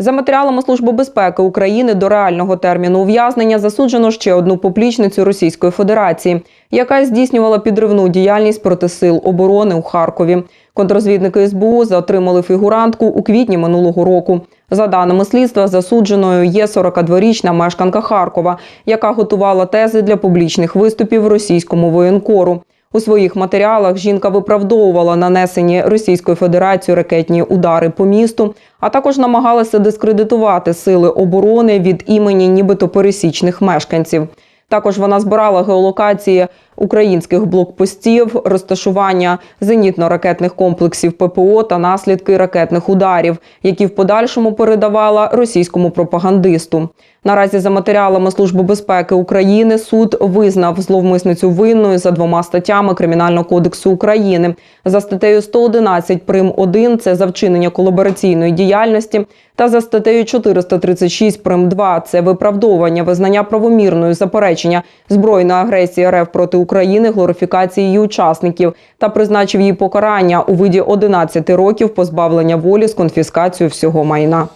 За матеріалами Служби безпеки України до реального терміну ув'язнення засуджено ще одну поплічницю Російської Федерації, яка здійснювала підривну діяльність проти сил оборони у Харкові. Контррозвідники СБУ затримали фігурантку у квітні минулого року. За даними слідства, засудженою є 42-річна мешканка Харкова, яка готувала тези для публічних виступів російському воєнкору. У своїх матеріалах жінка виправдовувала нанесені Російською Федерацією ракетні удари по місту, а також намагалася дискредитувати сили оборони від імені нібито пересічних мешканців. Також вона збирала геолокації українських блокпостів, розташування зенітно-ракетних комплексів ППО та наслідки ракетних ударів, які в подальшому передавала російському пропагандисту. Наразі за матеріалами Служби безпеки України суд визнав зловмисницю винною за двома статтями Кримінального кодексу України. За статтею 111 прим. 1 – це за вчинення колабораційної діяльності, та за статтею 436 прим. 2 – це виправдовування визнання правомірною заперечення збройної агресії РФ проти України, глорифікації її учасників та призначив їй покарання у виді 11 років позбавлення волі з конфіскацією всього майна.